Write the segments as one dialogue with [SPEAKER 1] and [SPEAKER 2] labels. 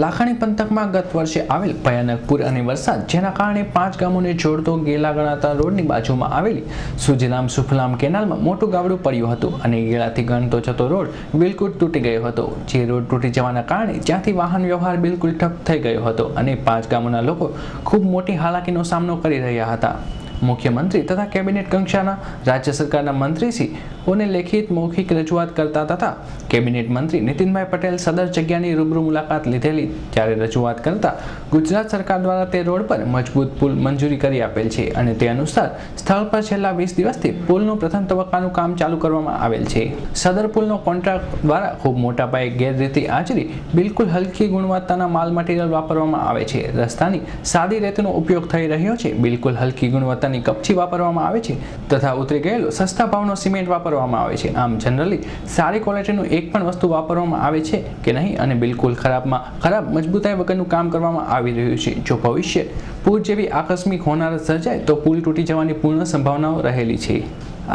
[SPEAKER 1] લાખણી પંથકમાં ગત વર્ષે આવેલ ભયાનક પૂર અને વરસાદ, જેના કારણે પાંચ ગામોને જોડતો ગેલા ગણાતા રોડની બાજુમાં આવેલી સુજલામ સુફલામ કેનાલમાં મોટું ગાબડું પડ્યું હતું અને ગેલાથી ગણતો જતો રોડ બિલકુલ તૂટી ગયો હતો. જે રોડ તૂટી જવાના કારણે જ્યાંથી વાહન વ્યવહાર બિલકુલ ઠપ થઈ ગયો હતો અને પાંચ ગામોના લોકો ખૂબ મોટી હાલાકીનો સામનો કરી રહ્યા હતા. મુખ્યમંત્રી તથા કેબિનેટ કક્ષાના રાજ્ય સરકારના મંત્રીશ્રીઓને લેખિત મૌખિક રજૂઆત કરતા તથા કેબિનેટ મંત્રી નીતિનભાઈ પટેલ સદર જગ્યાની રૂબરૂ મુલાકાત લીધેલી ત્યારે રજૂઆત કરતા ગુજરાત સરકાર દ્વારા તે રોડ પર મજબૂત પુલ મંજૂરી કરી આપેલ છે અને તે અનુસાર સ્થળ પર છેલ્લા વીસ દિવસથી પુલનું પ્રથમ તબક્કાનું કામ ચાલુ કરવામાં આવેલ છે. સદર પુલનો કોન્ટ્રાક્ટ દ્વારા ખૂબ મોટા પાયે ગેરરીતિ આચરી બિલકુલ હલકી ગુણવત્તાના માલ મટીરિયલ વાપરવામાં આવે છે. રસ્તાની સાદી રેતનો ઉપયોગ થઈ રહ્યો છે. બિલકુલ હલકી ગુણવત્તાની કપચી વાપરવામાં આવે છે તથા ઉતરી ગયેલો સસ્તા ભાવનો સિમેન્ટ વાપરવામાં આવે છે. આમ જનરલી સારી ક્વોલિટીનું એક પણ વસ્તુ વાપરવામાં આવે છે કે નહીં અને બિલકુલ ખરાબમાં ખરાબ મજબૂતાઈ વગરનું કામ કરવામાં આવી રહ્યું છે. જો ભવિષ્ય પૂર જેવી આકસ્મિક હોનારત સર્જાય તો પુલ તૂટી જવાની પૂર્ણ સંભાવનાઓ રહેલી છે.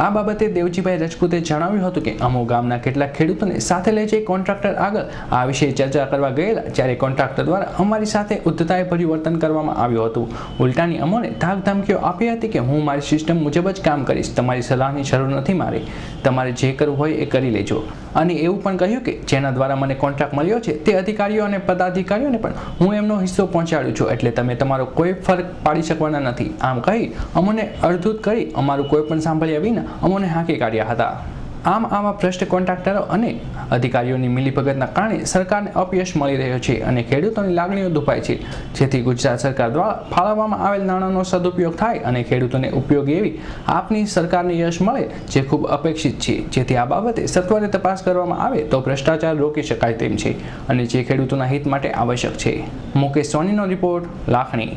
[SPEAKER 1] આ બાબતે દેવજીભાઈ રજપૂતે જણાવ્યું હતું કે અમો ગામના કેટલાક ખેડૂતોને સાથે લઈ જઈ કોન્ટ્રાક્ટર આગળ. આ વિશે ચર્ચા કરવા ગયેલા જ્યારે કોન્ટ્રાક્ટર દ્વારા અમારી સાથે ઉદ્ધતાએ પરિવર્તન કરવામાં આવ્યું હતું. ઉલટાની અમોને ધાક ધમકીઓ આપી હતી કે હું મારી સિસ્ટમ મુજબ જ કામ કરીશ. તમારી સલાહની જરૂર નથી મારી. તમારે જે કરવું હોય એ કરી લેજો. અને એવું પણ કહ્યું કે જેના દ્વારા મને કોન્ટ્રાક્ટ મળ્યો છે, તે અધિકારીઓ અને પદાધિકારીઓને પણ હું એમનો હિસ્સો પહોંચાડું છું. એટલે તમે તમારો કોઈ ફરક પાડી શકવાના નથી. આમ કહી અમોને અડધૂત કરી, અમારું કોઈ પણ સાંભળ્યા વિના અમોને હાંકી કાઢ્યા હતા. આમ આવા ભ્રષ્ટ કોન્ટ્રાક્ટરો અને અધિકારીઓની મિલીભગતના કારણે સરકારને અપયશ મળી રહ્યો છે અને ખેડૂતોની લાગણીઓ દુભાય છે. જેથી ગુજરાત સરકાર દ્વારા ફાળવવામાં આવેલ નાણાંનો સદુપયોગ થાય અને ખેડૂતોને ઉપયોગી એવી આપની સરકારને યશ મળે જે ખૂબ અપેક્ષિત છે. જેથી આ બાબતે સત્વરે તપાસ કરવામાં આવે તો ભ્રષ્ટાચાર રોકી શકાય તેમ છે અને જે ખેડૂતોના હિત માટે આવશ્યક છે. મુકેશ સોનીનો રિપોર્ટ લાખણી.